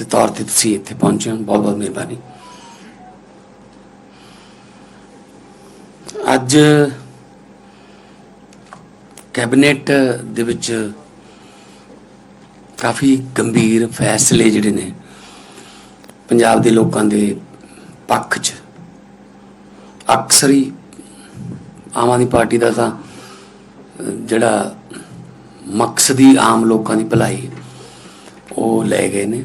ਦੇ ਤੌਰ ਤੇ ਤੁਸੀਂ ਇੱਥੇ ਪਹੁੰਚੇ ਹੋ ਬਹੁਤ ਬਹੁਤ ਮਿਹਰਬਾਨੀ। ਅੱਜ ਕੈਬਨਿਟ ਦੇ ਵਿੱਚ ਕਾਫੀ ਗੰਭੀਰ ਫੈਸਲੇ ਜਿਹੜੇ ਨੇ ਪੰਜਾਬ ਦੇ ਲੋਕਾਂ ਦੇ ਪੱਖ 'ਚ। ਅਕਸਰ ਹੀ ਆਮ ਆਦਮੀ ਪਾਰਟੀ ਦਾ ਤਾਂ ਅਹ, ਜਿਹੜਾ ਮਕਸਦੀ ਆਮ ਲੋਕਾਂ ਦੀ ਭਲਾਈ ਉਹ ਲੈ ਗਏ ਨੇ।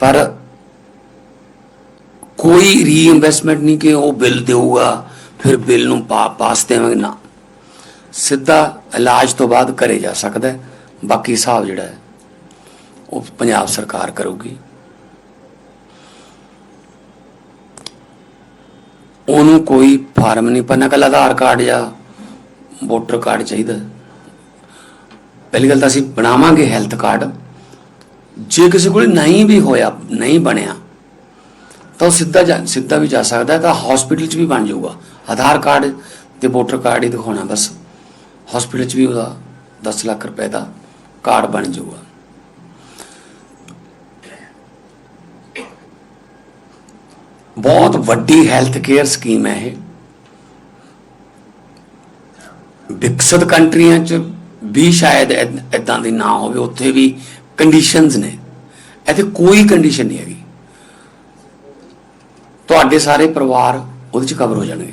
ਪਰ ਕੋਈ ਰੀਇਨਵੈਸਟਮੈਂਟ ਨਹੀਂ ਕਿ ਉਹ ਬਿੱਲ ਦੇਊਗਾ, ਫਿਰ ਬਿੱਲ ਨੂੰ ਪਾ- ਪਾਸ ਦੇਵਾਂਗੇ। ਨਾ। ਸਿੱਧਾ ਇਲਾਜ ਤੋਂ ਬਾਅਦ ਕਰੇ ਜਾ ਸਕਦਾ ਹੈ। ਬਾਕੀ ਹਿਸਾਬ ਜਿਹੜਾ ਹੈ, ਉਹ ਪੰਜਾਬ ਸਰਕਾਰ ਕਰੂਗੀ। ਉਹਨੂੰ ਕੋਈ ਫਾਰਮ ਨਹੀਂ ਭਰਨਾ ਕੱਲ ਆਧਾਰ ਕਾਰਡ ਜਾਂ ਵੋਟਰ ਕਾਰਡ ਚਾਹੀਦਾ ਪਹਿਲੀ ਗੱਲ ਤਾਂ ਅਸੀਂ ਬਣਾਵਾਂਗੇ ਹੈਲਥ ਕਾਰਡ। ਜੇ ਕਿਸੇ ਕੋਲ ਨਹੀਂ ਵੀ ਹੋਇਆ, ਨਹੀਂ ਬਣਿਆ, ਤਾਂ ਉਹ ਸਿੱਧਾ ਜਾ- ਸਿੱਧਾ ਵੀ ਜਾ ਸਕਦਾ ਹੈ, ਤਾਂ ਹਸਪੀਟਲ 'ਚ ਵੀ ਬਣ ਜਾਊਗਾ। ਆਧਾਰ ਕਾਰਡ ਤੇ ਵੋਟਰ ਕਾਰਡ ਹੀ ਦਿਖਾਉਣਾ ਬਸ। ਹਸਪੀਟਲ 'ਚ ਵੀ ਉਹਦਾ 10 ਲੱਖ ਰੁਪਏ ਦਾ ਕਾਰਡ ਬਣ ਜਾਊਗਾ। ਬਹੁਤ ਵੱਡੀ ਹੈਲਥ ਕੇਅਰ ਸਕੀਮ ਹੈ ਇਹ। ਵਿਕਸਿਤ ਕੰਟਰੀਆਂ 'ਚ ਵੀ ਸ਼ਾਇਦ ਇਦਾਂ ਦੀ ਨਾ ਹੋਵੇ, ਉੱਥੇ ਵੀ ਕੰਡੀਸ਼ਨਸ ਨੇ। ਇੱਥੇ ਕੋਈ ਕੰਡੀਸ਼ਨ ਨਹੀਂ ਹੈਗੀ। ਤੁਹਾਡੇ ਸਾਰੇ ਪਰਿਵਾਰ ਉਹਦੇ 'ਚ ਕਵਰ ਹੋ ਜਾਣਗੇ।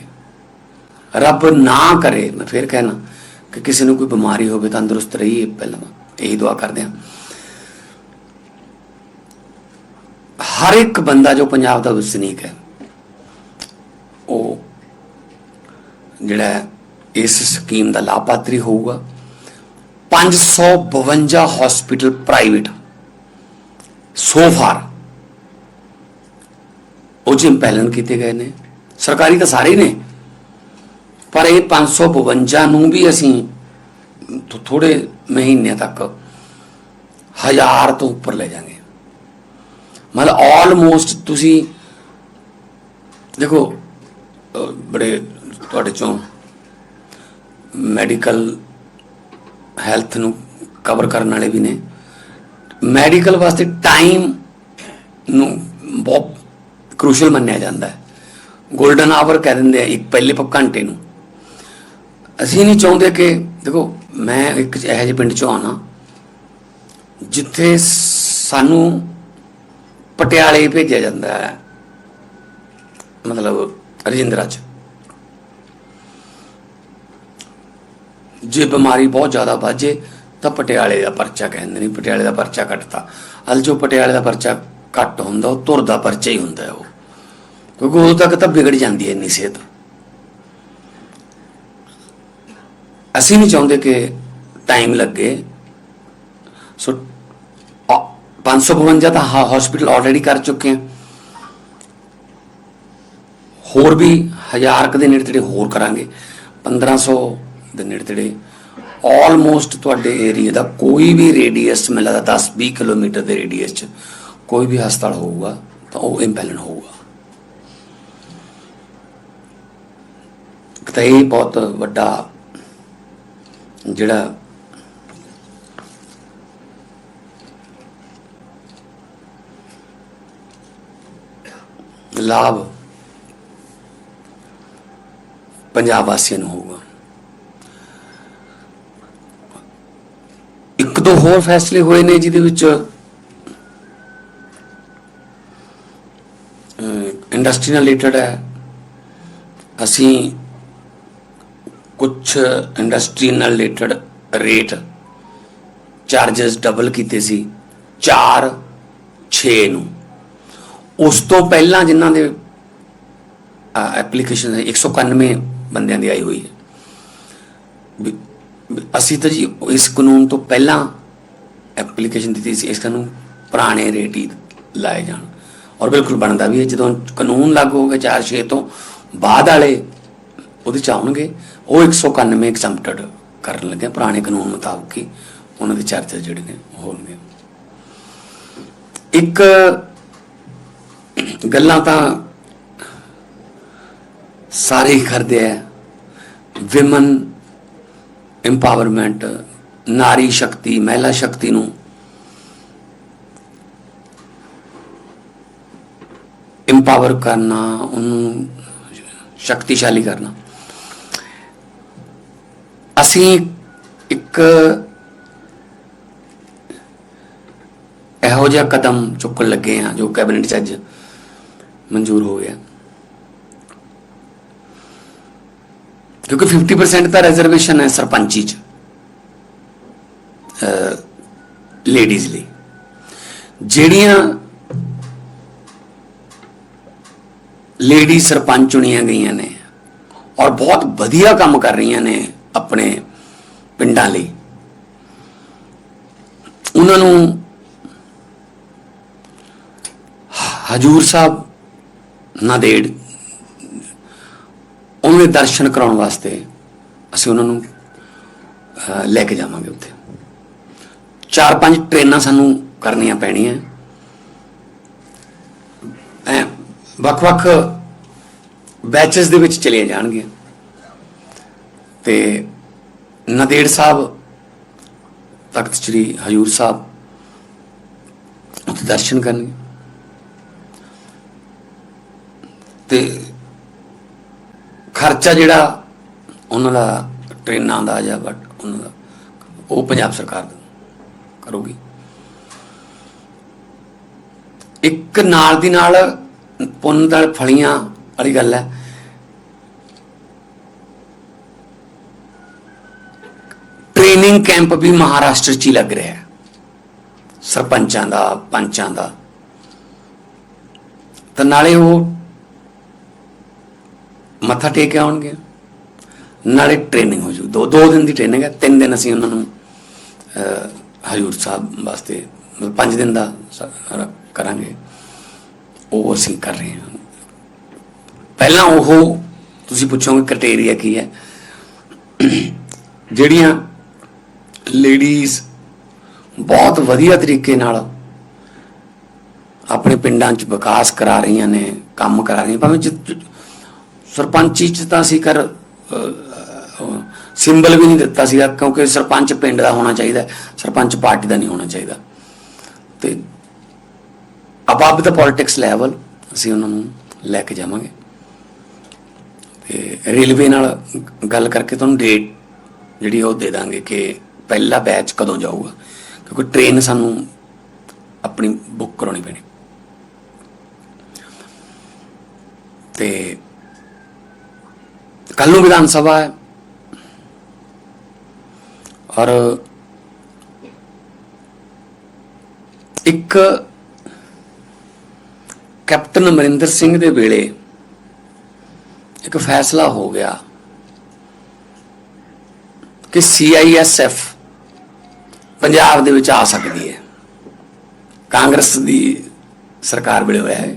ਰੱਬ ਨਾ ਕਰੇ, ਮੈਂ ਫੇਰ ਕਹਿਣਾ ਕਿ ਕਿਸੇ ਨੂੰ ਕੋਈ ਬਿਮਾਰੀ ਹੋਵੇ, ਤੰਦਰੁਸਤ ਰਹੀਏ, ਪਹਿਲਾਂ ਇਹੀ ਦੁਆ ਕਰਦੇ ਹਾਂ। ਹਰ ਇੱਕ ਬੰਦਾ ਜੋ ਪੰਜਾਬ ਦਾ ਵਸਨੀਕ ਹੈ, ਉਹ ਜਿਹੜਾ ਇਸ ਸਕੀਮ ਦਾ ਲਾਭਪਾਤਰੀ ਹੋਊਗਾ। 552 ਹਸਪੀਟਲ ਪ੍ਰਾਈਵੇਟ ਸੋ ਫਾਰ ਉਹ ਜਿਮ ਪਹਿਲਨ ਕੀਤੇ ਗਏ ਨੇ। ਸਰਕਾਰੀ ਤਾਂ ਸਾਰੇ ਨੇ। ਪਰ ਇਹ 552 ਨੂੰ ਵੀ ਅਸੀਂ ਥੋ- ਥੋੜੇ ਮਹੀਨੇ ਤੱਕ ਹਜ਼ਾਰ ਤੋਂ ਉੱਪਰ ਲੈ ਜਾਾਂਗੇ ਮਤਲਬ ਆਲਮੋਸਟ ਤੁਸੀਂ ਦੇਖੋ ਬੜੇ ਤੁਹਾਡੇ ਚੋਂ ਮੈਡੀਕਲ ਹੈਲਥ ਨੂੰ ਕਵਰ ਕਰਨ ਵਾਲੇ ਵੀ ਨੇ। ਮੈਡੀਕਲ ਵਾਸਤੇ ਟਾਈਮ ਨੂੰ ਬਹੁਤ ਕ੍ਰੂਸ਼ਲ ਮੰਨਿਆ ਜਾਂਦਾ ਹੈ। 골ਡਨ ਆਵਰ ਕਹਿ ਦਿੰਦੇ ਆ, ਇੱਕ ਪਹਿਲੇ ਪ, ਘੰਟੇ ਨੂੰ। ਅਸੀਂ ਨਹੀਂ ਚਾਹੁੰਦੇ ਕਿ, ਦੇਖੋ, ਮੈਂ ਇੱਕ ਇਹੋ ਜਿਹੇ ਪਿੰਡ ਚੋਂ ਆਣਾ ਜਿੱਥੇ ਸਾਨੂੰ ਪਟਿਆਲੇ ਭੇਜਿਆ ਜਾਂਦਾ ਹੈ। ਮਤਲਬ ਰਜਿੰਦਰਾ ਚ। ਜੇ ਬਿਮਾਰੀ ਬਹੁਤ ਜ਼ਿਆਦਾ ਵੱਜੇ ਤਾਂ ਪਟਿਆਲੇ ਦਾ ਪਰਚਾ ਕਹਿੰਦੇ ਨੇ, ਪਟਿਆਲੇ ਦਾ ਪਰਚਾ ਕੱਟਤਾ। ਅਲ ਜੋ ਪਟਿਆਲੇ ਦਾ ਪਰਚਾ ਘੱਟ ਹੁੰਦਾ, ਉਹ ਤੁਰਦਾ ਪਰਚਾ ਹੀ ਹੁੰਦਾ ਉਹ। ਕਿਉਂਕਿ ਉਦੋਂ ਤੱਕ ਤਾਂ ਵਿਗੜ ਜਾਂਦੀ ਹੈ ਇੰਨੀ ਸਿਹਤ। ਅਸੀਂ ਨਹੀਂ ਚਾਹੁੰਦੇ ਕਿ ਟਾਈਮ ਲੱਗੇ। ਸੋ, ਅ- 552 ਤਾਂ ਹਸਪੀਟਲ ਆਲਰੇਡੀ ਕਰ ਚੁੱਕੇ ਹਾਂ ਹੋਰ ਵੀ ਹਜ਼ਾਰ ਕੁ ਦੇ ਨੇੜੇ ਤੇੜੇ ਹੋਰ ਕਰਾਂਗੇ। 1500 ਦੇ ਨੇੜੇ ਤੇੜੇ ਆਲਮੋਸਟ ਤੁਹਾਡੇ ਏਰੀਆ ਦਾ ਕੋਈ ਵੀ ਰੇਡੀਅਸ ਮੈਨੂੰ ਲੱਗਦਾ 10 20 ਕਿਲੋਮੀਟਰ ਦੇ ਰੇਡੀਅਸ ਚ ਕੋਈ ਵੀ ਹਸਪਤਾਲ ਹੋਊਗਾ, ਤਾਂ ਉਹ ਇੰਪੈਲਨ ਹੋਊਗਾ। ਤਾਂ ਇਹ ਬਹੁਤ ਵੱਡਾ ਜਿਹੜਾ ਲਾਭ ਪੰਜਾਬ ਵਾਸੀਆਂ ਨੂੰ ਹੋਊਗਾ ਇੱਕ ਦੋ ਹੋਰ ਫੈਸਲੇ ਹੋਏ ਨੇ ਜਿਹਦੇ ਵਿੱਚ ਇੰਡਸਟਰੀ ਨਾਲ ਰਿਲੇਟਡ ਹੈ। ਅਸੀਂ ਕੁਝ ਇੰਡਸਟਰੀ ਨਾਲ ਰਿਲੇਟਡ ਰੇਟ ਚਾਰजेस ਡਬਲ ਕੀਤੇ ਸੀ 4 6 ਨੂੰ। ਉਸ ਤੋਂ ਪਹਿਲਾਂ ਜਿਨ੍ਹਾਂ ਦੇ ਐਪਲੀਕੇਸ਼ਨ 191 ਬੰਦਿਆਂ ਦੀ ਆਈ ਹੋਈ ਹੈ। ਅਸੀਂ ਤਾਂ ਜੀ ਇਸ ਕਾਨੂੰਨ ਤੋਂ ਪਹਿਲਾਂ ਐਪਲੀਕੇਸ਼ਨ ਦਿੱਤੀ ਸੀ, ਇਸ ਨੂੰ ਪੁਰਾਣੇ ਰੇਟ ਹੀ ਲਾਏ ਜਾਣ। ਔਰ ਬਿਲਕੁਲ ਬਣਦਾ ਵੀ ਹੈ, ਜਦੋਂ ਕਾਨੂੰਨ ਲਾਗੂ ਹੋ ਗਿਆ 4-6 ਤੋਂ ਬਾਅਦ ਵਾਲੇ ਉਹਦੇ ਚ ਆਉਣਗੇ, ਉਹ 191 ਐਗਜ਼ੈਂਪਟਡ ਕਰਨ ਲੱਗੇ ਪੁਰਾਣੇ ਕਾਨੂੰਨ ਮੁਤਾਬਕ ਹੀ ਉਹਨਾਂ ਦੇ ਚਾਰਜਰ ਜਿਹੜੇ ਨੇ ਉਹ ਹੋਣਗੇ। ਇੱਕ ਗੱਲਾਂ ਤਾਂ ਸਾਰੇ ਹੀ ਕਰਦੇ ਆ ਵਿਮਨ ਇੰਪਾਵਰਮੈਂਟ ਨਾਰੀ ਸ਼ਕਤੀ, ਮਹਿਲਾ ਸ਼ਕਤੀ ਨੂੰ ਇੰਪਾਵਰ ਕਰਨਾ, ਉਹਨੂੰ ਸ਼ਕਤੀਸ਼ਾਲੀ ਕਰਨਾ। ਅਸੀਂ ਇੱਕ ਇਹੋ ਜਿਹਾ ਕਦਮ ਚੁੱਕਣ ਲੱਗੇ ਆ ਜੋ ਕੈਬਨਿਟ 'ਚ ਅੱਜ ਮਨਜ਼ੂਰ ਹੋ ਗਿਆ। ਕਿਉਂਕਿ 50% ਤਾਂ ਰਿਜ਼ਰਵੇਸ਼ਨ ਹੈ ਸਰਪੰਚੀ 'ਚ ਲੇਡੀਜ਼ ਲਈ। ਜਿਹੜੀਆਂ ਲੇਡੀ ਸਰਪੰਚ ਚੁਣੀਆਂ ਗਈਆਂ ਨੇ ਔਰ ਬਹੁਤ ਵਧੀਆ ਕੰਮ ਕਰ ਰਹੀਆਂ ਨੇ ਆਪਣੇ ਪਿੰਡਾਂ ਲਈ, ਉਹਨਾਂ ਨੂੰ ਹਜੂਰ ਸਾਹਿਬ ਨਾਂਦੇੜ ਉਹਨਾਂ ਦੇ ਦਰਸ਼ਨ ਕਰਾਉਣ ਵਾਸਤੇ ਅਸੀਂ ਉਹਨਾਂ ਨੂੰ ਲੈ ਕੇ ਜਾਵਾਂਗੇ ਉੱਥੇ। ਚਾਰ ਪੰਜ ਟ੍ਰੇਨਾਂ ਸਾਨੂੰ ਕਰਨੀਆਂ ਪੈਣੀਆਂ। ਐ, ਵੱਖ-ਵੱਖ ਬੈਚਸ ਦੇ ਵਿੱਚ ਚਲੀਆਂ ਜਾਣਗੀਆਂ। ਤੇ ਨਦੇੜ ਸਾਹਿਬ, ਤਖਤ ਸ੍ਰੀ ਹਜੂਰ ਸਾਹਿਬ, ਉੱਥੇ ਦਰਸ਼ਨ ਕਰਨਗੇ। ਤੇ ਖਰਚਾ ਜਿਹੜਾ ਉਹਨਾਂ ਦਾ ਟ੍ਰੇਨਾਂ ਦਾ ਜਾਂ ਬਟ ਉਹਨਾਂ ਦਾ, ਉਹ ਪੰਜਾਬ ਸਰਕਾਰ ਕਰੂਗੀ। ਇੱਕ ਨਾਲ ਦੀ ਨਾਲ ਪੁੰਨ ਦਾ ਫਲੀਆਂ ਵਾਲੀ ਗੱਲ ਹੈ। ਟ੍ਰੇਨਿੰਗ ਕੈਂਪ ਵੀ ਮਹਾਰਾਸ਼ਟਰ 'ਚ ਹੀ ਲੱਗ ਰਿਹਾ ਹੈ। ਸਰਪੰਚਾਂ ਦਾ, ਪੰਚਾਂ ਦਾ। ਤਾਂ ਨਾਲੇ ਉਹ ਮੱਥਾ ਟੇਕ ਕੇ ਆਉਣਗੇ। ਨਾਲੇ ਟ੍ਰੇਨਿੰਗ ਹੋ ਜੂ। ਦੋ ਦੋ ਦਿਨ ਦੀ ਟ੍ਰੇਨਿੰਗ ਹੈ। ਤਿੰਨ ਦਿਨ ਅਸੀਂ ਉਹਨਾਂ ਨੂੰ ਹਜ਼ੂਰ ਸਾਹਿਬ ਵਾਸਤੇ, ਮਤਲਬ ਪੰਜ ਦਿਨ ਦਾ ਕਰਾਂਗੇ। ਉਹ ਅਸੀਂ ਕਰ ਰਹੇ ਹਾਂ। ਪਹਿਲਾਂ ਉਹ ਤੁਸੀਂ ਪੁੱਛੋਗੇ ਕ੍ਰਾਈਟੇਰੀਆ ਕੀ ਹੈ। ਜਿਹੜੀਆਂ ਲੇਡੀਜ਼ ਬਹੁਤ ਵਧੀਆ ਤਰੀਕੇ ਨਾਲ ਆਪਣੇ ਪਿੰਡਾਂ 'ਚ ਵਿਕਾਸ ਕਰਾ ਰਹੀਆਂ ਨੇ, ਕੰਮ ਕਰਾ ਰਹੀਆਂ ਭਾਵੇਂ ਸਰਪੰਚੀ 'ਚ ਤਾਂ ਅਸੀਂ ਕਰ ਸਿੰਬਲ ਵੀ ਨਹੀਂ ਦਿੱਤਾ ਸੀਗਾ, ਕਿਉਂਕਿ ਸਰਪੰਚ ਪਿੰਡ ਦਾ ਹੋਣਾ ਚਾਹੀਦਾ, ਸਰਪੰਚ ਪਾਰਟੀ ਦਾ ਨਹੀਂ ਹੋਣਾ ਚਾਹੀਦਾ। ਤੇ ਅਬਵ ਦਾ ਪੋਲਿਟਿਕਸ ਲੈਵਲ ਅਸੀਂ ਉਹਨਾਂ ਨੂੰ ਲੈ ਕੇ ਜਾਵਾਂਗੇ। ਤੇ ਰੇਲਵੇ ਨਾਲ ਗੱਲ ਕਰਕੇ ਤੁਹਾਨੂੰ ਡੇਟ ਜਿਹੜੀ ਉਹ ਦੇ ਦਾਂਗੇ ਕਿ ਪਹਿਲਾ ਬੈਚ ਕਦੋਂ ਜਾਊਗਾ, ਕਿਉਂਕਿ ਟ੍ਰੇਨ ਸਾਨੂੰ ਆਪਣੀ ਬੁੱਕ ਕਰਾਉਣੀ ਪੈਣੀ। ਤੇ ਕੱਲ ਨੂੰ ਵਿਧਾਨ ਸਭਾ ਹੈ। ਔਰ ਇੱਕ ਕੈਪਟਨ ਅਮਰਿੰਦਰ ਸਿੰਘ ਦੇ ਵੇਲੇ ਇੱਕ ਫੈਸਲਾ ਹੋ ਗਿਆ ਕਿ ਸੀਆਈਐਸਐਫ ਪੰਜਾਬ ਦੇ ਵਿੱਚ ਆ ਸਕਦੀ ਹੈ। ਕਾਂਗਰਸ ਦੀ ਸਰਕਾਰ ਵੇਲੇ ਹੋਇਆ ਹੈ।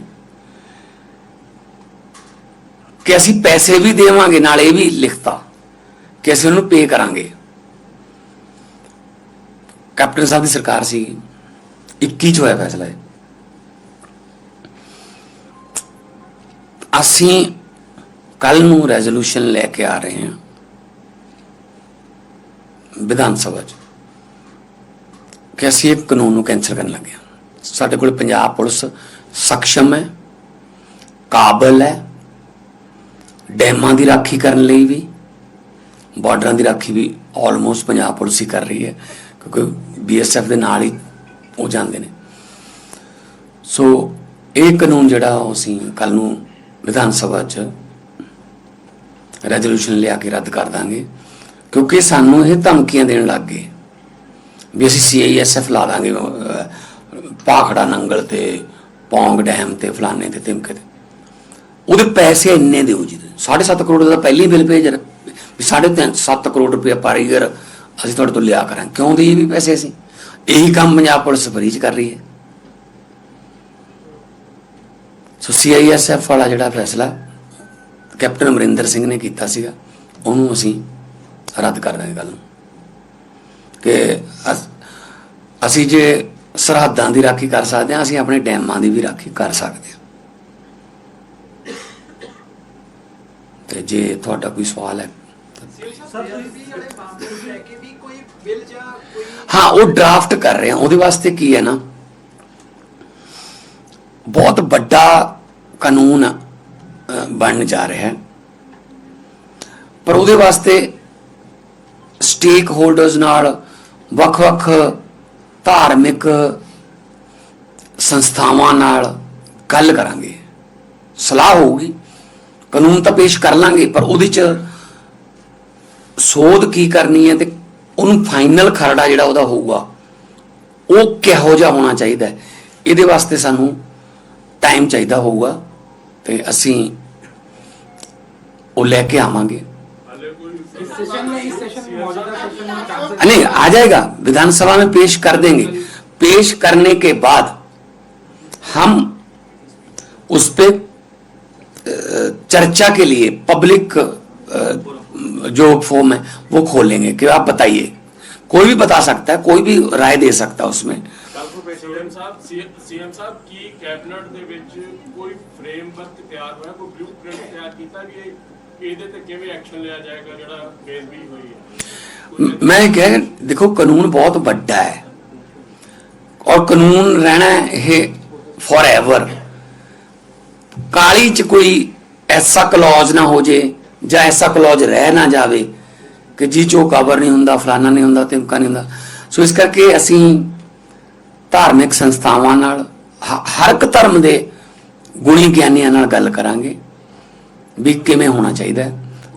ਕਿ ਅਸੀਂ ਪੈਸੇ ਵੀ ਦੇਵਾਂਗੇ, ਨਾਲ ਇਹ ਵੀ ਲਿਖਤਾ ਕਿ ਅਸੀਂ ਉਹਨੂੰ ਪੇ ਕਰਾਂਗੇ। ਕੈਪਟਨ ਸਾਹਿਬ ਦੀ ਸਰਕਾਰ ਸੀ। 21 ਚ ਹੋਇਆ ਫੈਸਲਾ ਇਹ। ਅਸੀਂ ਕੱਲ ਨੂੰ ਰੈਜ਼ੋਲੂਸ਼ਨ ਲੈ ਕੇ ਆ ਰਹੇ ਹਾਂ ਵਿਧਾਨ ਸਭਾ ਚ ਕਿ ਅਸੀਂ ਇਹ ਕਾਨੂੰਨ ਨੂੰ ਕੈਂਸਲ ਕਰਨ ਲੱਗੇ ਹਾਂ। ਸਾਡੇ ਕੋਲ ਪੰਜਾਬ ਪੁਲਿਸ ਸક્ષਮ ਹੈ, ਕਾਬਲ ਹੈ ਡੈਮਾਂ ਦੀ ਰਾਖੀ ਕਰਨ ਲਈ ਵੀ ਬਾਰਡਰਾਂ ਦੀ ਰਾਖੀ ਵੀ ਆਲਮੋਸਟ ਪੰਜਾਬ ਪੁਲਿਸ ਹੀ ਕਰ ਰਹੀ ਹੈ ਕਿਉਂਕਿ ਬੀਐਸਐਫ ਦੇ ਨਾਲ ਹੀ ਉਹ ਜਾਂਦੇ ਨੇ। ਸੋ ਇਹ ਕਾਨੂੰਨ ਜਿਹੜਾ ਉਹ ਅਸੀਂ ਕੱਲ ਨੂੰ ਵਿਧਾਨ ਸਭਾ 'ਚ ਰੈਜ਼ੋਲੂਸ਼ਨ ਲਿਆ ਕੇ ਰੱਦ ਕਰ ਦਾਂਗੇ ਕਿਉਂਕਿ ਸਾਨੂੰ ਇਹ ਧਮਕੀਆਂ ਦੇਣ ਲੱਗ ਗਏ। ਵੀ ਅਸੀਂ ਸੀਆਈਐਸਐਫ ਲਾ ਦਾਂਗੇ ਅਹ, ਪਾਖੜਾ ਨੰਗਲ ਤੇ ਪੌਂਗ ਡੈਮ ਤੇ ਫਲਾਣੇ ਤੇ ਤਿਮਕੇ ਤੇ। ਉਹਦੇ ਪੈਸੇ ਇੰਨੇ ਦਿਓ ਜੀ। 7.5 ਕਰੋੜ ਦਾ ਪਹਿਲੀ ਬਿੱਲ ਭੇਜ ਰਹੇ। 3.5 7 ਕਰੋੜ ਰੁਪਏ ਪਰ ਈਅਰ ਅਸੀਂ ਤੁਹਾਡੇ ਤੋਂ ਲਿਆ ਕਰਾਂ ਕਿਉਂ ਦੇ ਵੀ ਪੈਸੇ ਅਸੀਂ? ਇਹੀ ਕੰਮ ਪੰਜਾਬ ਪੁਲਿਸ ਫਰੀ ਕਰ ਰਹੀ ਹੈ। ਸੋ ਸੀਆਈਐਸਐਫ ਵਾਲਾ ਜਿਹੜਾ ਫੈਸਲਾ ਕੈਪਟਨ ਅਮਰਿੰਦਰ ਸਿੰਘ ਨੇ ਕੀਤਾ ਸੀਗਾ, ਉਹਨੂੰ ਅਸੀਂ ਰੱਦ ਕਰ ਦਾਂਗੇ ਗੱਲ ਕਿ ਅਸੀਂ ਜੇ ਸਰਹੱਦਾਂ ਦੀ ਰਾਖੀ ਕਰ ਸਕਦੇ ਹਾਂ, ਅਸੀਂ ਆਪਣੇ ਡੈਮਾਂ ਦੀ ਵੀ ਰਾਖੀ ਕਰ ਸਕਦੇ ਹਾਂ। ਤੇ ਜੇ ਤੁਹਾਡਾ ਕੋਈ ਸਵਾਲ ਹੈ। ਹਾਂ ਉਹ ਡਰਾਫਟ ਕਰ ਰਹੇ ਹਾਂ। ਉਹਦੇ ਵਾਸਤੇ ਕੀ ਹੈ ਨਾ? ਬਹੁਤ ਵੱਡਾ ਕਾਨੂੰਨ ਅ, ਬਣਨ ਜਾ ਰਿਹਾ ਹੈ। ਪਰ ਉਹਦੇ ਵਾਸਤੇ ਸਟੇਕ ਹੋਲਡਰਸ ਨਾਲ ਵੱਖ-ਵੱਖ ਧਾਰਮਿਕ ਸੰਸਥਾਵਾਂ ਨਾਲ ਗੱਲ ਕਰਾਂਗੇ। ਸਲਾਹ ਹੋਊਗੀ। ਕਾਨੂੰਨ ਤਾਂ ਪੇਸ਼ ਕਰ ਲਾਂਗੇ ਪਰ ਉਹਦੇ ਚ ਸੋਧ ਕੀ ਕਰਨੀ ਹੈ ਤੇ ਉਹਨੂੰ ਫਾਈਨਲ ਖਰੜਾ ਜਿਹੜਾ ਉਹਦਾ ਹੋਊਗਾ ਉਹ ਕਿਹੋ ਜਿਹਾ ਹੋਣਾ ਚਾਹੀਦਾ ਹੈ ਇਹਦੇ ਵਾਸਤੇ ਸਾਨੂੰ ਟਾਈਮ ਚਾਹੀਦਾ ਹੋਊਗਾ ਤੇ ਅਸੀਂ ਉਹ ਲੈ ਕੇ ਆਵਾਂਗੇ इस सेशन में इस सेशन में मौजूदा सेशन में चांसेस नहीं आ जाएगा विधानसभा में पेश कर देंगे पेश करने के बाद हम उस पे अ, चर्चा के लिए पब्लिक अ, जो फॉर्म है वो खोलेंगे कि आप बताइए कोई भी बता सकता है कोई भी राय दे सकता है उसमें ਡਾਕਟਰ ਸੀਐਮ ਸਾਹਿਬ ਸੀਐਮ ਸਾਹਿਬ ਕੀ ਕੈਬਨਿਟ ਦੇ ਵਿੱਚ ਕੋਈ ਫਰੇਮਵਰਕ ਤਿਆਰ ਹੋਇਆ ਕੋਈ ਬਲੂਪ੍ਰਿੰਟ ਤਿਆਰ ਕੀਤਾ ਵੀ ਇਹ ਇਹਦੇ ਤੇ ਕਿਵੇਂ ਐਕਸ਼ਨ ਲਿਆ ਜਾਏਗਾ ਜਿਹੜਾ ਬੇਜ਼ਬੀ ਹੋਈ ਹੈ म- मैं कह देखो कानून बहुत बड़ा है और कानून रहना है फॉर एवर ਕਾਲੀ ਚ ਕੋਈ ਐਸਾ ਕਲੌਜ ਨਾ ਹੋ ਜੇ ਜਾਂ ਐਸਾ ਕਲੌਜ ਰਹਿ ਨਾ ਜਾਵੇ ਕਿ ਜੀ ਚੋ ਕਵਰ ਨਹੀਂ ਹੁੰਦਾ ਫਲਾਨਾ ਨਹੀਂ ਹੁੰਦਾ ਤਿਮਕਾ ਨਹੀਂ ਹੁੰਦਾ ਸੋ ਇਸ ਕਰਕੇ ਅਸੀਂ ਧਾਰਮਿਕ ਸੰਸਥਾਵਾਂ ਨਾਲ ਹ- ਹਰ ਇੱਕ ਧਰਮ ਦੇ ਗੁਣੀ ਗਿਆਨੀਆਂ ਨਾਲ ਗੱਲ ਕਰਾਂਗੇ ਵੀ ਕਿਵੇਂ ਹੋਣਾ ਚਾਹੀਦਾ ਹੈ।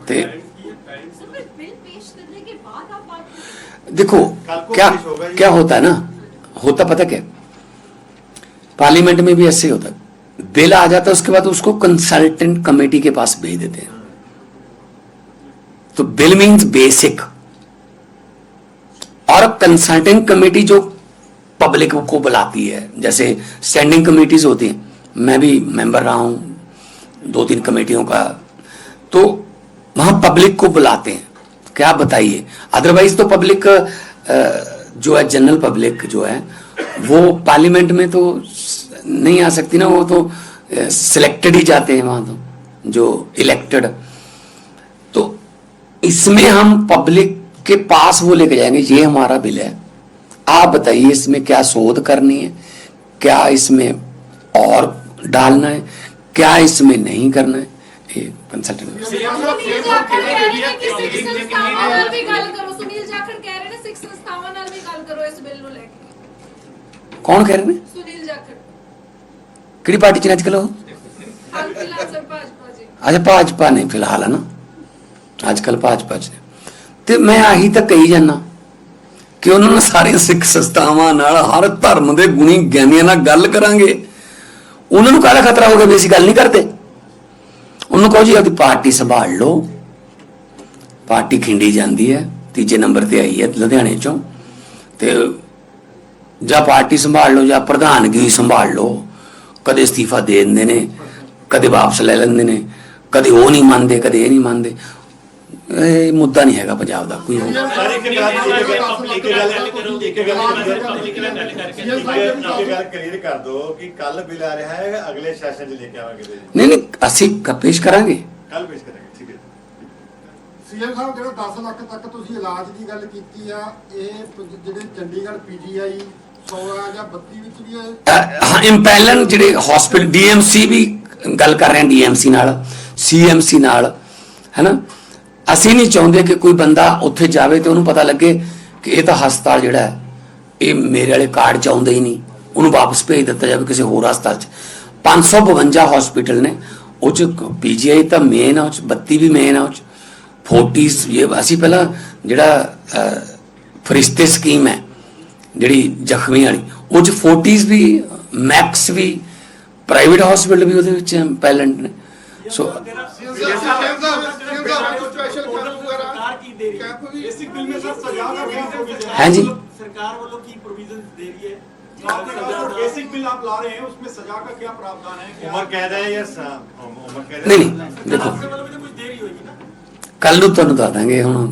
ਤੇ सर फिर बिल पेश करने के बाद आप बात करेंगे देखो कल को क्या पेश होगा ये। क्या होता है ना होता पता क्या पार्लियामेंट में भी ऐसे ही होता है बिल आ जाता है, उसके बाद उसको कंसल्टेंट कमेटी के पास भेज देते हैं। तो बिल मींस बेसिक और कंसल्टेंट कमेटी जो पब्लिक को बुलाती है, जैसे स्टैंडिंग कमेटीज होती हैं, मैं भी मेंबर रहा हूँ दो तीन कमेटियों का तो वहाँ पब्लिक को बुलाते हैं। क्या बताइए? अदरवाइज़ तो पब्लिक जो है जनरल पब्लिक जो है, वो पार्लियामेंट में तो नहीं आ सकती ना वो तो सिलेक्टेड ही जाते हैं वहाँ तो जो इलेक्टेड तो इसमें हम पब्लिक के पास वो लेके जाएँगे ये हमारा बिल है। आप बताइए इसमें क्या शोध करनी है क्या इसमें और डालना है क्या इसमें नहीं करना है ये कंसल्टेंट कौन कह रहे हैं? ਕਿਹੜੀ ਪਾਰਟੀ ਚ ਨੇ ਅੱਜ ਕੱਲ੍ਹ ਉਹ? ਸਰ ਭਾਜਪਾ ਜੀ ਅੱਛਾ ਭਾਜਪਾ ਨਹੀਂ ਫਿਲਹਾਲ ਹੈ ਨਾ ਅੱਜ ਕੱਲ ਭਾਜਪਾ ਚ ਨੇ। ਤੇ ਮੈਂ ਆਹੀ ਤਾਂ ਕਹੀ ਜਾਂਦਾ ਕਿ ਉਹਨਾਂ ਨਾਲ ਸਾਰੇ ਸਿੱਖ ਸੰਸਥਾਵਾਂ ਨਾਲ ਹਰ ਧਰਮ ਦੇ ਗੁਣੀ ਗਿਆਨੀਆਂ ਨਾਲ ਗੱਲ ਕਰਾਂਗੇ। ਉਹਨਾਂ ਨੂੰ ਕਾਹਦਾ ਖਤਰਾ ਹੋ ਗਿਆ ਵੀ ਅਸੀਂ ਗੱਲ ਨਹੀਂ ਕਰਦੇ? ਉਹਨੂੰ ਕਹੋ ਜੀ ਆਪਣੀ ਪਾਰਟੀ ਸੰਭਾਲ ਲਓ। ਪਾਰਟੀ ਖਿੰਡੀ ਜਾਂਦੀ ਹੈ ਤੀਜੇ ਨੰਬਰ ਤੇ ਆਈ ਹੈ ਲੁਧਿਆਣੇ ਚੋਂ। ਤੇ ਜਾਂ ਪਾਰਟੀ ਸੰਭਾਲ ਲਓ ਜਾਂ ਪ੍ਰਧਾਨਗੀ ਸੰਭਾਲ ਲਓ। ਕਦੇ ਅਸਤੀਫਾ ਦੇ ਦਿੰਦੇ ਨੇ ਕਦੇ ਵਾਪਸ ਲੈ ਲੈਂਦੇ ਨੇ ਕਦੇ ਉਹ ਨਹੀਂ ਮੰਨਦੇ ਕਦੇ ਇਹ ਨਹੀਂ ਮੰਨਦੇ। ਇਹ ਮੁੱਦਾ ਨਹੀਂ ਹੈਗਾ ਪੰਜਾਬ ਦਾ ਕੋਈ ਹੋਰ। ਸਰ ਇੱਕ ਗੱਲ ਇੱਕ ਗੱਲ ਇੱਕ ਗੱਲ ਇੱਕ ਗੱਲ ਇੱਕ ਗੱਲ ਕਲੀਅਰ ਕਰ ਦੋ ਕਿ ਕੱਲ ਬਿੱਲ ਆ ਰਿਹਾ ਹੈ ਅਗਲੇ ਸੈਸ਼ਨ 'ਚ ਲੈ ਕੇ ਆਵਾਂਗੇ ਜੀ ਨਹੀਂ ਨਹੀਂ ਅਸੀਂ ਪੇਸ਼ ਕਰਾਂਗੇ। ਕੱਲ ਪੇਸ਼ ਕਰਾਂਗੇ ਠੀਕ ਹੈ ਸੀਐਮ ਸਾਹਿਬ ਜਿਹੜਾ 10 ਲੱਖ ਤੱਕ ਤੁਸੀਂ ਇਲਾਜ ਦੀ ਗੱਲ ਕੀਤੀ ਆ ਇਹ ਜਿਹੜੇ ਚੰਡੀਗੜ੍ਹ ਪੀਜੀਆਈ 16 ਜਾਂ 32 ਵਿੱਚ ਵੀ ਇਹ ਅ, ਇੰਪੈਲਨ ਜਿਹੜੇ ਹਸਪੀਟਲ ਡੀਐਮਸੀ ਵੀ ਗੱਲ ਕਰ ਰਹੇ ਹਾਂ ਡੀਐਮਸੀ ਨਾਲ ਸੀਐਮਸੀ ਨਾਲ ਹੈਨਾ? ਅਸੀਂ ਨਹੀਂ ਚਾਹੁੰਦੇ ਕਿ ਕੋਈ ਬੰਦਾ ਉੱਥੇ ਜਾਵੇ ਤੇ ਉਹਨੂੰ ਪਤਾ ਲੱਗੇ ਕਿ ਇਹ ਤਾਂ ਹਸਪਤਾਲ ਜਿਹੜਾ ਹੈ ਇਹ ਮੇਰੇ ਵਾਲੇ ਕਾਰਡ ਚ ਆਉਂਦਾ ਹੀ ਨਹੀਂ। ਉਹਨੂੰ ਵਾਪਸ ਭੇਜ ਦਿੱਤਾ ਜਾਵੇ ਕਿਸੇ ਹੋਰ ਹਸਪਤਾਲ ਚ। 552 ਹਸਪੀਟਲ ਨੇ ਉਹ ਚ ਪੀਜੀਆਈ ਤਾਂ ਮੇਨ ਆ ਉਹ ਚ 32 ਵੀ ਮੇਨ ਆ ਉਹ ਚ 40s ਇਹ ਅਸੀਂ ਪਹਿਲਾਂ ਜਿਹੜਾ ਫਰਿਸ਼ਤੇ ਸਕੀਮ ਹੈ ਜਿਹੜੀ ਜ਼ਖਮੀ ਵਾਲੀ ਉਹ ਚ 40s ਵੀ ਮੈਕਸ ਵੀ ਪ੍ਰਾਈਵੇਟ ਹਸਪੀਟਲ ਵੀ ਉਹਦੇ ਵਿੱਚ ਪੈਲੈਂਟ ਨੇ। ਸੋ ਹਾਂਜੀ ਸਰਕਾਰ ਵੱਲੋਂ ਕੀ ਪ੍ਰੋਵੀਜ਼ਨ ਦੇ ਰਹੀ ਹੈ ਕੱਲ ਨੂੰ ਤੁਹਾਨੂੰ ਦੱਸ ਦਾਂਗੇ ਹੁਣ।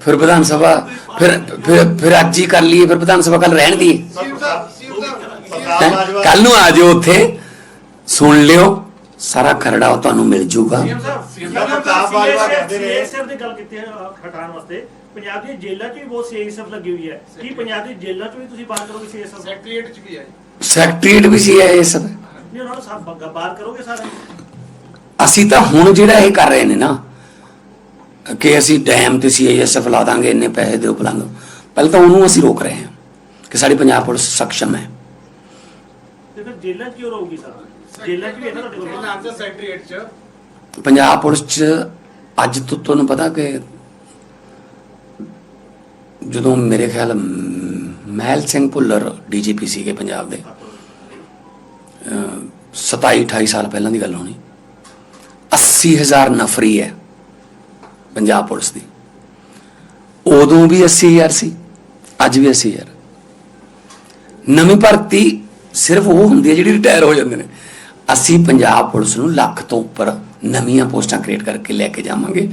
ਫਿਰ ਵਿਧਾਨ ਸਭਾ ਫਿਰ ਫਿਰ ਫਿਰ ਅੱਜ ਹੀ ਕਰ ਲਈਏ ਫਿਰ ਵਿਧਾਨ ਸਭਾ ਕੱਲ ਰਹਿਣ ਦੀ ਕੱਲ ਨੂੰ ਆ ਜਾਓ ਉੱਥੇ ਸੁਣ ਲਿਓ ਸਾਰਾ ਖਰੜਾ ਤੁਹਾਨੂੰ ਮਿਲ ਜੂਗਾ। ਸੀਐਸਐਫ ਵੀ ਬਹੁਤ ਹੈ। ਇਹ ਸਭ। ਨਹੀਂ ਉਹਨਾਂ ਨੂੰ ਸਭ ਬਾਤ ਕਰੋਗੇ ਸਾਰੇ? ਅਸੀਂ ਤਾਂ ਹੁਣ ਜਿਹੜਾ ਇਹ ਕਰ ਰਹੇ ਨੇ ਨਾ ਕਿ ਅਸੀਂ ਡੈਮ ਤੇ ਐਫ ਲਾ ਦਾਂਗੇ ਇੰਨੇ ਪੈਸੇ ਦੇ ਉਪਲੰਗ ਪਹਿਲਾਂ ਤਾਂ ਉਹਨੂੰ ਅਸੀਂ ਰੋਕ ਰਹੇ ਹਾਂ ਕਿ ਸਾਡੀ ਪੰਜਾਬ ਪੁਲਿਸ ਸક્ષਮ ਹੈ। ਪੰਜਾਬ ਪੰਜਾਬ ਪੁਲਿਸ 'ਚ ਅੱਜ ਤੋਂ ਤੁਹਾਨੂੰ ਪਤਾ ਕਿ ਜਦੋਂ ਮੇਰੇ ਖਿਆਲ ਮਹਿਲ ਸਿੰਘ ਭੁੱਲਰ ਡੀਜੀਪੀ ਸੀਗੇ ਪੰਜਾਬ ਦੇ 27 28 ਸਾਲ ਪਹਿਲਾਂ ਦੀ ਗੱਲ ਹੋਣੀ 80000 ਨਫਰੀ ਹੈ। ਪੰਜਾਬ ਪੁਲਿਸ ਦੀ। ਉਦੋਂ ਵੀ 80000 ਸੀ, ਅੱਜ ਵੀ 80000 ਨਵੀਂ ਭਰਤੀ ਸਿਰਫ ਉਹ ਹੁੰਦੀ ਹੈ ਜਿਹੜੀ ਰਿਟਾਇਰ ਹੋ ਜਾਂਦੇ ਨੇ। ਅਸੀਂ ਪੰਜਾਬ ਪੁਲਿਸ ਨੂੰ ਲੱਖ ਤੋਂ ਉੱਪਰ ਨਵੀਆਂ ਪੋਸਟਾਂ ਕ੍ਰੀਏਟ ਕਰਕੇ ਲੈ ਕੇ ਜਾਵਾਂਗੇ।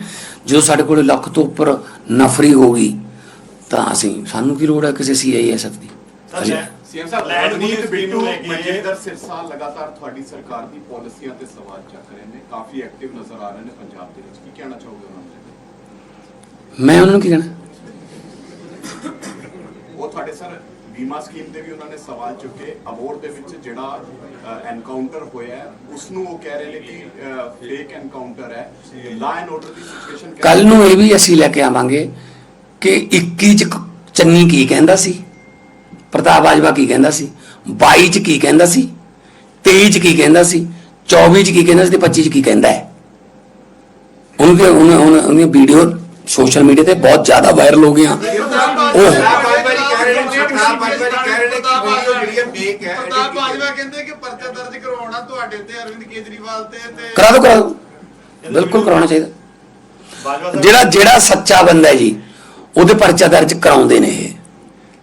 ਜਦੋਂ ਸਾਡੇ ਕੋਲ ਲੱਖ ਤੋਂ ਉੱਪਰ ਨਫਰੀ ਹੋਗੀ ਤਾਂ ਅਸੀਂ, ਸਾਨੂੰ ਕੀ ਲੋੜ ਹੈ ਕਿਸੇ ਸੀਆਈਐਸਐਫ ਦੀ? ਸੀਐਮ ਸਾਹਿਬ ਪੁਲਿਸ ਬਿੱਟੂ ਨੂੰ ਲੈ ਕੇ ਮਨਜਿੰਦਰ ਸਿਰਸਾ ਲਗਾਤਾਰ ਤੁਹਾਡੀ ਸਰਕਾਰ ਦੀ ਪਾਲਿਸੀਆਂ ਤੇ ਸਵਾਲ ਚੱਕ ਰਹੇ ਨੇ ਕਾਫੀ ਐਕਟਿਵ ਨਜ਼ਰ ਆ ਰਹੇ ਨੇ ਪੰਜਾਬ ਦੇ ਵਿੱਚ। ਕੀ ਕਹਿਣਾ ਚਾਹੋਗੇ ਉਹਨਾਂ ਨੂੰ? ਮੈਂ ਉਹਨਾਂ ਨੂੰ ਕੀ ਕਹਿਣਾ? ਉਹ ਤੁਹਾਡੇ ਸਰ ਬੀਮਾ ਸਕੀਮ ਤੇ ਵੀ ਉਹਨਾਂ ਨੇ ਸਵਾਲ ਚੁੱਕੇ ਅਬੋਰ ਦੇ ਵਿੱਚ ਜਿਹੜਾ ਐਨਕਾਊਂਟਰ ਹੋਇਆ ਹੈ, ਉਸ ਨੂੰ ਉਹ ਕਹਿ ਰਹੇ ਨੇ ਕਿ ਫੇਕ ਐਨਕਾਊਂਟਰ ਹੈ। ਲਾ ਐਂਡ ਆਰਡਰ ਦੀ ਸਿਚੁਏਸ਼ਨ ਕੱਲ ਨੂੰ ਇਹ ਵੀ ਅਸੀਂ ਲੈ ਕੇ ਆਵਾਂਗੇ ਕਿ 21 ਚ ਚੰਨੀ ਕੀ ਕਹਿੰਦਾ ਸੀ? ਪ੍ਰਤਾਪ ਬਾਜਵਾ ਕੀ ਕਹਿੰਦਾ ਸੀ? 22 ਚ ਕੀ ਕਹਿੰਦਾ ਸੀ? 23 ਚ ਕੀ ਕਹਿੰਦਾ ਸੀ? 24 ਚ ਕੀ ਕਹਿੰਦਾ ਸੀ ਤੇ 25 ਚ ਕੀ ਕਹਿੰਦਾ ਹੈ? ਉਹਨੂੰ ਉਹਨਾਂ ਉਹਨਾਂ ਉਹਦੀਆਂ ਵੀਡੀਓ ਸੋਸ਼ਲ ਮੀਡੀਆ ਤੇ ਬਹੁਤ ਜ਼ਿਆਦਾ ਵਾਇਰਲ ਹੋ ਗਈਆਂ। ਉਹ ਕਰਾ ਦੋ ਕਰਾ ਦੋ। ਬਿਲਕੁਲ ਕਰਾਉਣਾ ਚਾਹੀਦਾ। ਜਿਹੜਾ ਜਿਹੜਾ ਸੱਚਾ ਬੰਦਾ ਹੈ ਜੀ, ਉਹਦੇ ਪਰਚਾ ਦਰਜ ਕਰਾਉਂਦੇ ਨੇ ਇਹ।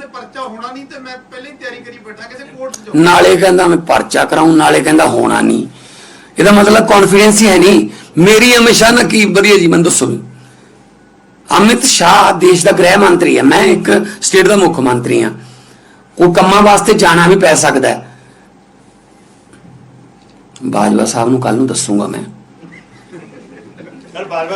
ਉਹਨੇ ਪਰਚਾ ਹੋਣਾ ਨਹੀਂ ਤੇ ਮੈਂ ਪਹਿਲਾਂ ਹੀ ਤਿਆਰੀ ਕਰੀ ਬੈਠਾ ਕਿਸੇ ਕੋਰਟ 'ਚ ਜਾਊਂ। ਨਾਲੇ ਕਹਿੰਦਾ ਮੈਂ ਪਰਚਾ ਕਰਾਉਂ ਨਾਲੇ ਕਹਿੰਦਾ ਹੋਣਾ ਨਹੀਂ। ਇਹਦਾ ਮਤਲਬ ਕੌਨਫੀਡੈਂਸ ਹੀ ਹੈ ਨਹੀਂ। ਮੇਰੀ ਹਮੇਸ਼ਾ ਨਾ ਕੀ ਵਧੀਆ ਜੀ ਮੈਨੂੰ ਦੱਸੋ। ਵੀ ਅਮਿਤ ਸ਼ਾਹ ਦੇਸ਼ ਦਾ ਗ੍ਰਹਿ ਮੰਤਰੀ ਹੈ। ਮੈਂ ਇੱਕ ਸਟੇਟ ਦਾ ਮੁੱਖ ਮੰਤਰੀ ਹਾਂ। ਉਹ ਕੰਮਾਂ ਵਾਸਤੇ ਜਾਣਾ ਵੀ ਪੈ ਸਕਦਾ ਹੈ। ਬਾਜਵਾ ਸਾਹਿਬ ਨੂੰ ਕੱਲ ਨੂੰ ਦੱਸੂਗਾ ਮੈਂ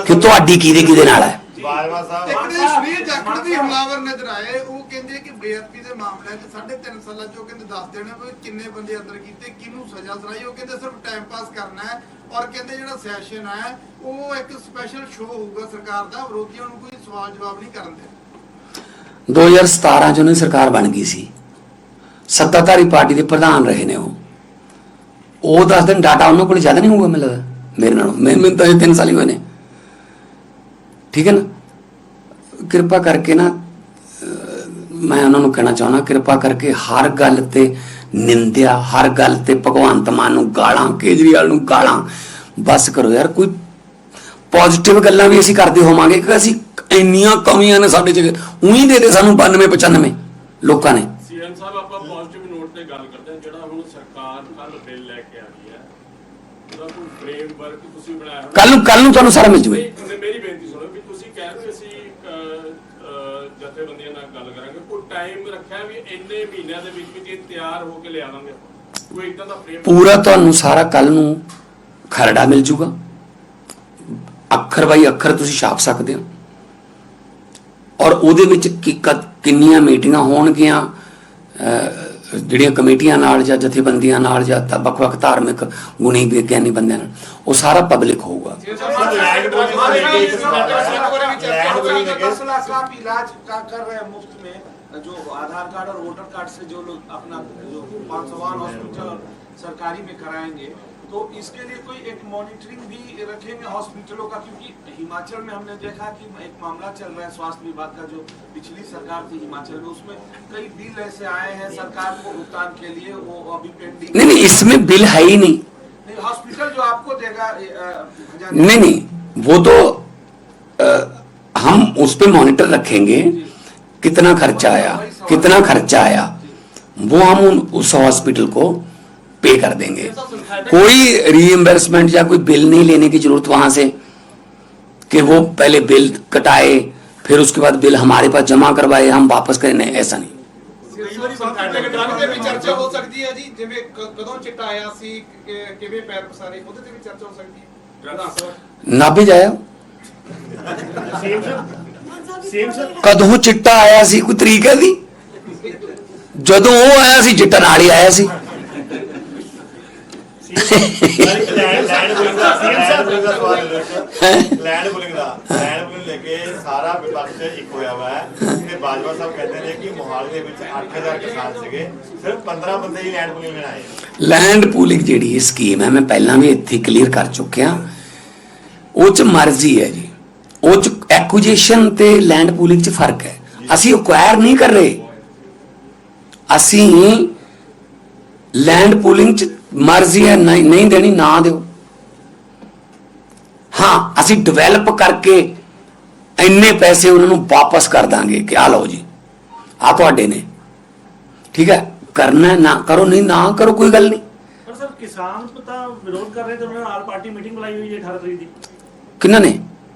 ਕਿ ਤੁਹਾਡੀ ਕਿਹਦੇ ਕਿਹਦੇ ਨਾਲ ਹੈ? ਬਾਜਵਾ ਸਾਹਿਬ। ਇੱਕ ਦਿਨ ਸ਼ਰੀਰ ਜਾਖੜ ਵੀ ਹਮਲਾਵਰ ਨਜ਼ਰ ਆਏ। ਉਹ ਕਹਿੰਦੇ ਕਿ ਬੇਅਦਬੀ ਦੇ ਮਾਮਲਿਆਂ 'ਚ 3.5 ਸਾਲਾਂ 'ਚ ਉਹ ਕਹਿੰਦੇ ਦੱਸ ਦੇਣੇ ਵੀ ਕਿੰਨੇ ਬੰਦੇ ਅੰਦਰ ਕੀਤੇ ਕਿਹਨੂੰ ਸਜ਼ਾ ਸੁਣਾਈ। ਉਹ ਕਹਿੰਦੇ ਸਿਰਫ ਟਾਈਮ ਪਾਸ ਕਰਨਾ ਹੈ ਔਰ ਕਹਿੰਦੇ ਜਿਹੜਾ ਸੈਸ਼ਨ ਹੈ ਉਹ ਇੱਕ ਸਪੈਸ਼ਲ ਸ਼ੋਅ ਹੋਊਗਾ ਸਰਕਾਰ ਦਾ। ਵਿਰੋਧੀਆਂ ਨੂੰ ਕੋਈ ਸਵਾਲ ਜਵਾਬ ਨਹੀਂ ਕਰਨ ਦੇ 2017 ਚ ਉਹਨਾਂ ਦੀ ਸਰਕਾਰ ਬਣ ਗਈ ਸੀ। ਸੱਤਾਧਾਰੀ ਪਾਰਟੀ ਦੇ ਪ੍ਰਧਾਨ ਰਹੇ ਨੇ ਉਹ। ਉਹ ਦੱਸ ਦਿਨ ਡਾਟਾ ਉਹਨਾਂ ਕੋਲ ਜ਼ਿਆਦਾ ਨਹੀਂ ਹੋਊਗਾ ਮੈਨੂੰ ਲੱਗਦਾ। ਮੇਰੇ ਨਾਲੋਂ। ਮੈਂ ਮੈਨੂੰ ਤਾਂ ਇਹ 3 ਸਾਲ ਹੀ ਹੋਏ ਨੇ। ਠੀਕ ਹੈ ਨਾ? ਕਿਰਪਾ ਕਰਕੇ ਨਾ ਮੈਂ ਉਹਨਾਂ ਨੂੰ ਕਹਿਣਾ ਚਾਹੁੰਦਾ, ਕਿਰਪਾ ਕਰਕੇ ਹਰ ਗੱਲ ਤੇ ਨਿੰਦਿਆ, ਹਰ ਗੱਲ ਤੇ ਭਗਵੰਤ ਮਾਨ ਨੂੰ ਗਾਲਾਂ, ਕੇਜਰੀਵਾਲ ਨੂੰ ਗਾਲਾਂ, ਬਸ ਕਰੋ ਯਾਰ, ਕੋਈ ਪੋਜ਼ਿਟਿਵ ਗੱਲਾਂ ਵੀ ਅਸੀਂ ਕਰਦੇ ਹੋਵਾਂਗੇ ਕਿ ਅਸੀਂ ਇੰਨੀਆਂ ਕਮੀਆਂ ਨੇ ਸਾਡੇ ਚ, ਉਹੀ ਦੇ ਦੇ ਸਾਨੂੰ 92 95 ਲੋਕਾਂ ਨੇ। ਸੀਐਮ ਸਾਹਿਬ, ਆਪਾਂ ਪੋਜ਼ਿਟਿਵ ਨੋਟ ਤੇ ਗੱਲ ਕਰਦੇ ਹਾਂ, ਜਿਹੜਾ ਹੁਣ ਸਰਕਾਰ ਕੱਲ ਬਿੱਲ ਲੈ ਕੇ ਆ ਹੈ। ਉਹਦਾ ਕੋਈ ਫਰੇਮਵਰਕ ਤੁਸੀਂ ਬਣਾਇਆ ਹੋਣਾ ਕੱਲ ਨੂੰ ਕੱਲ ਨੂੰ ਤੁਹਾਨੂੰ ਸਾਰਾ ਮਿਲ ਜੂਵੇ ਨਹੀਂ, ਮੇਰੀ ਬੇਨਤੀ ਸੁਣੋ ਵੀ ਤੁਸੀਂ ਕਹਿ ਰਹੇ ਹੋ ਅਸੀਂ ਅਹ, ਅਹ, ਜਥੇਬੰਦੀਆਂ ਨਾਲ ਗੱਲ ਕਰਾਂਗੇ। ਕੋਈ ਟਾਈਮ ਰੱਖਿਆ ਵੀ ਇੰਨੇ ਮਹੀਨਿਆਂ ਦੇ ਵਿੱਚ ਵਿੱਚ ਇਹ ਤਿਆਰ ਹੋ ਕੇ ਲਿਆਵਾਂਗੇ ਕੋਈ ਇਦਾਂ ਦਾ ਫਰੇਮ ਪੂਰਾ ਤੁਹਾਨੂੰ ਸਾਰਾ ਕੱਲ ਨੂੰ ਖਰੜਾ ਮਿਲ ਜੂਗਾ। ਅੱਖਰ ਬਾਈ ਅੱਖਰ ਤੁਸੀਂ ਛਾਪ ਸਕਦੇ ਹੋ। ਔਰ ਉਹਦੇ ਵਿੱਚ ਕੀ ਕਦ- ਕਿੰਨੀਆਂ ਮੀਟਿੰਗਾਂ ਹੋਣਗੀਆਂ ਅਹ, ਜਿਹੜੀਆਂ ਕਮੇਟੀਆਂ ਨਾਲ ਜਾਂ ਜਥੇਬੰਦੀਆਂ ਨਾਲ ਜਾਂ ਤਾਂ ਵੱਖ-ਵੱਖ ਧਾਰਮਿਕ ਗੁਣੀ ਵਿਗਿਆਨੀ ਬੰਦਿਆਂ ਨਾਲ ਉਹ ਸਾਰਾ ਪਬਲਿਕ ਹੋਊਗਾ ਲੈਂਡ ਪੁਲਿਸ ਨੂੰ ਲੈ ਕੇ ਇੱਕ ਸਵਾਲ ਹੈ। ਲੈਂਡ ਪੁਲਿਸ ਨੂੰ ਲੈ ਕੇ दस लाख आप इलाज का कर रहे हैं मुफ्त में जो आधार कार्ड और वोटर कार्ड से जो लोग अपना जो पाँच सवाल हॉस्पिटल और सरकारी में कराएंगे तो इसके लिए कोई एक मॉनिटरिंग भी रखेंगे हॉस्पिटलों का क्योंकि हिमाचल में हमने देखा कि एक मामला चल रहा है स्वास्थ्य विभाग का जो पिछली सरकार थी हिमाचल में उसमें कई बिल ऐसे आए हैं सरकार को भुगतान के लिए वो अभी पेंडिंग नहीं नहीं इसमें बिल है ही नहीं। नहीं हॉस्पिटल जो आपको देगा नहीं नहीं वो तो अ, हम उस पे मॉनिटर रखेंगे कितना खर्चा आया कितना खर्चा आया वो हम उस हॉस्पिटल को पे कर देंगे कोई रीइंबर्समेंट या कोई बिल नहीं लेने की जरूरत वहां से कि वो पहले बिल कटाए फिर उसके बाद बिल हमारे पास जमा करवाए हम वापस करें नहीं ऐसा नहीं ਡਰਗ ਤੇ ਵੀ ਚਰਚਾ ਹੋ ਸਕਦੀ ਹੈ ਜੀ ਜਿਵੇਂ ਕ- ਕਦੋਂ ਚਿੱਟਾ ਆਇਆ ਸੀ ਕਿ- ਕਿਵੇਂ ਪੈਰ ਪਸਾਰੇ ਉਹਦੇ ਤੇ ਵੀ ਚਰਚਾ ਹੋ ਸਕਦੀ ਹੈ ਨਾਭੇ ਜਾਇਆ ਸੇਮ ਸਰ ਸੇਮ ਸਰ ਕਦੋਂ ਚਿੱਟਾ ਆਇਆ ਸੀ ਕੋਈ ਤਰੀਕ ਹੈ ਦੀ ਜਦੋਂ ਉਹ ਆਇਆ ਸੀ ਚਿੱਟਾ ਨਾਲ ਹੀ ਆਇਆ ਸੀ ਲੈਂਡ ਬੁਲਿੰਗ ਦਾ ਲੈਂਡ ਬੁਲਿੰਗ ਦਾ ਸਵਾਲ ਲੈ ਲਓ ਲੈਂਡ ਬੁਲਿੰਗ ਦਾ ਲੈਂਡ ਬੁਲਿੰਗ ਲੈ ਕੇ ਸਾਰਾ ਵਿਪਕਸ਼ ਇੱਕ ਹੋਇਆ ਵਾ ਹੈ ਤੇ ਬਾਜਵਾ ਸਾਹਿਬ ਕਹਿੰਦੇ ਨੇ ਕਿ ਮੋਹਾਲੀ ਦੇ ਵਿੱਚ 8000 ਕਿਸਾਨ ਸੀਗੇ ਸਿਰਫ 15 ਬੰਦੇ ਹੀ ਲੈਂਡ ਬੁਲਿੰਗ ਲੈਣ ਆਏ ਲੈਂਡ ਪੂਲਿੰਗ ਜਿਹੜੀ ਸਕੀਮ ਹੈ ਮੈਂ ਪਹਿਲਾਂ ਵੀ ਇੱਥੇ ਕਲੀਅਰ ਕਰ ਚੁੱਕਿਆ। ਉਹ ਚ ਮਰਜ਼ੀ ਹੈ ਜੀ। ਉਹ ਚ ਐਕੁਜੀਸ਼ਨ ਤੇ ਲੈਂਡ ਪੂਲਿੰਗ ਚ ਫ਼ਰਕ ਹੈ। ਅਸੀਂ ਅਕਵਾਇਰ ਨਹੀਂ ਕਰ ਰਹੇ। ਅਸੀਂ ਲੈਂਡ ਪੂਲਿੰਗ ਚ ਮਰਜ਼ੀ ਹੈ ਨਹੀਂ ਨਹੀਂ ਦੇਣੀ ਨਾ ਦਿਓ। ਹਾਂ ਅਸੀਂ ਡਿਵੈਲਪ ਕਰਕੇ ਇੰਨੇ ਪੈਸੇ ਉਹਨਾਂ ਨੂੰ ਵਾਪਸ ਕਰ ਦਾਂਗੇ ਕਿ ਆ ਲਓ ਜੀ ਆ ਤੁਹਾਡੇ ਨੇ। ਠੀਕ ਹੈ ਕਰਨਾ ਨਾ ਕਰੋ ਨਹੀਂ ਨਾ ਕਰੋ ਕੋਈ ਗੱਲ ਨਹੀਂ। ਪਰ ਸਰ ਕਿਸਾਨ ਤਾਂ ਵਿਰੋਧ ਕਰ ਰਹੇ ਤੇ ਉਹਨਾਂ ਨੇ ਆਲ ਪਾਰਟੀ ਮੀਟਿੰਗ ਬੁਲਾਈ ਹੋਈ ਹੈ 18 ਤਰੀਕ ਦੀ। ਕਿੰਨਾ ਨੇ?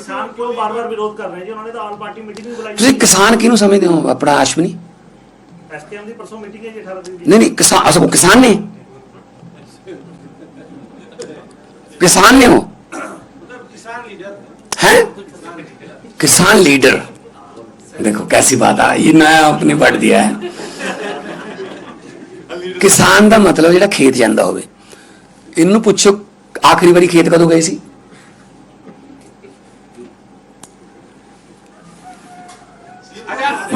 ਕਿਸਾਨਾਂ ਨੂੰ ਸਮਝ ਕਿਉਂ ਨਹੀਂ ਆ ਰਿਹਾ ਕਿਸਾਨ ਕਿਉਂ ਬਾਰ-ਬਾਰ ਵਿਰੋਧ ਕਰ ਰਹੇ ਜੀ ਉਹਨਾਂ ਨੇ ਤਾਂ ਆਲ ਪਾਰਟੀ ਮੀਟਿੰਗ ਵੀ ਬੁਲਾਈ ਤੁਸੀਂ ਕਿਸਾਨ ਕਿਹਨੂੰ ਸਮਝਦੇ ਹੋ ਆਪਣਾ ਆਸ਼ਵਨੀ ਐਸਕੇਐਮ ਦੀ ਪਰਸੋਂ ਮੀਟਿੰਗ ਹੈ ਜੀ 18 ਤਰੀਕ ਦੀ ਨਹੀਂ ਨਹੀਂ ਕਿਸਾਨ ਅਸਲ ਕਿਸਾਨ ਨੇ किसान ने हो मतलब किसान लीडर हैं किसान लीडर देखो कैसी बात आ ये नया आपने बढ़ दिया है ਕਿਸਾਨ ਦਾ ਮਤਲਬ ਜਿਹੜਾ ਖੇਤ ਜਾਂਦਾ ਹੋਵੇ ਇਹਨੂੰ ਪੁੱਛੋ ਆਖਰੀ ਵਾਰੀ ਖੇਤ ਕਦੋਂ ਗਏ ਸੀ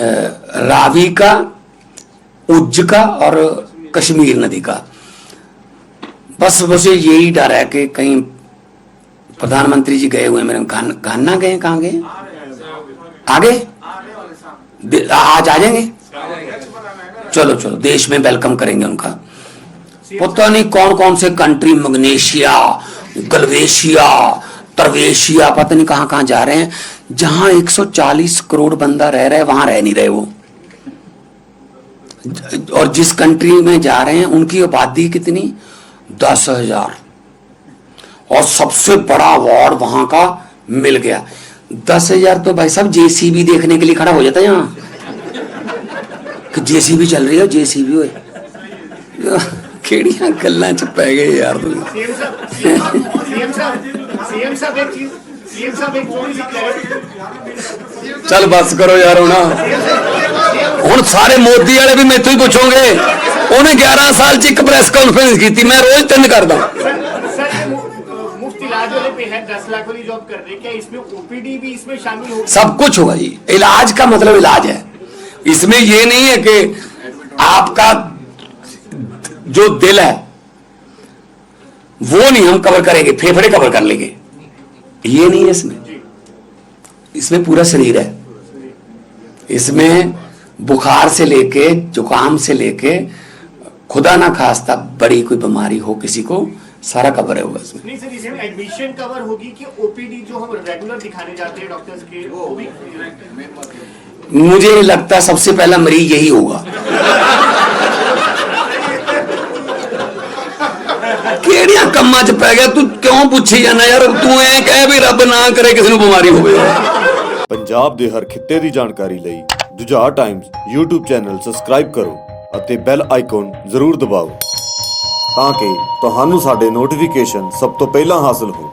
रावी का, उज्ज का और कश्मीर नदी का। बस मुझे यही डर है कि कहीं प्रधानमंत्री जी गए हुए मेरे घान घाना गए कहाँ गए आगे? आज आ जाएँगे? चलो चलो, देश में वेलकम करेंगे उनका। पता नहीं कौन कौन से कंट्री मग्नेशिया, गलवेशिया, तरवेशिया, पता नहीं कहाँ कहाँ जा रहे हैं। जहाँ 140 करोड़ बंदा रह रहा है, वहाँ रह नहीं रहे वो। और जिस कंट्री में जा रहे हैं, उनकी आबादी कितनी? दस हज़ार। और सबसे बड़ा अवार्ड वहाँ का मिल गया। दस हज़ार तो भाई साहब जेसीबी देखने के लिए खड़ा हो जाता है यहाँ। कि जेसीबी चल रही है जेसीबी हो केड़िया गल्ला च पै गए यार। सीएम साहब सीएम साहब सीएम साहब एक चीज सीएम साहब एक छोटी सी clarity- ਚੱਲ ਬੱਸ ਕਰੋ ਯਾਰ ਹੁਣ ਹੁਣ ਸਾਰੇ ਮੋਦੀ ਵਾਲੇ ਵੀ ਮੈਥੋਂ ਹੀ ਪੁੱਛੋਗੇ ਉਹਨੇ 11 ਸਾਲ ਚ ਇੱਕ ਪ੍ਰੈਸ ਕਾਨਫਰੰਸ ਕੀਤੀ ਮੈਂ ਰੋਜ਼ ਤਿੰਨ ਕਰਦਾ सर सर ये मु- मुफ्त इलाज वाले पे है दस लाख वाली जॉब कर रहे हैं क्या इसमें ओपीडी भी इसमें शामिल होगी सब कुछ होगा जी इलाज का मतलब इलाज है इसमें ये नहीं है कि आपका जो दिल है वो नहीं हम कवर करेंगे फेफड़े कवर कर लेंगे ये नहीं है इसमें। इसमें पूरा शरीर है। इसमें बुखार से लेके जुकाम से लेके खुदा ना खास्ता बड़ी कोई बीमारी हो किसी को सारा कवर है होगा इसमें। नहीं सर इसमें एडमिशन कवर होगी कि ओपीडी जो हम रेगुलर दिखाने जाते हैं डॉक्टर्स के वो भी? मुझे नहीं लगता सबसे पहला मरीज़ यही होगा। ਕਿਹੜੀਆਂ ਕੰਮਾਂ 'ਚ ਪੈ ਗਿਆ? ਤੂੰ ਕਿਉਂ ਪੁੱਛੀ ਜਾਂਦਾ ਯਾਰ? ਤੂੰ ਐ ਕਹਿ ਵੀ ਰੱਬ ਨਾ ਕਰੇ ਕਿਸੇ ਨੂੰ ਬਿਮਾਰੀ ਹੋਵੇ। ਪੰਜਾਬ ਦੇ ਹਰ ਖਿੱਤੇ ਦੀ ਜਾਣਕਾਰੀ ਲਈ Jujhar times YouTube channel subscribe ਕਰੋ ਅਤੇ ਬੈਲ ਆਈਕਨ ਜ਼ਰੂਰ ਦਬਾਓ ਤਾਂ ਕਿ ਤੁਹਾਨੂੰ ਸਾਡੇ ਨੋਟੀਫਿਕੇਸ਼ਨ ਸਭ ਤੋਂ ਪਹਿਲਾਂ ਹਾਸਲ ਹੋ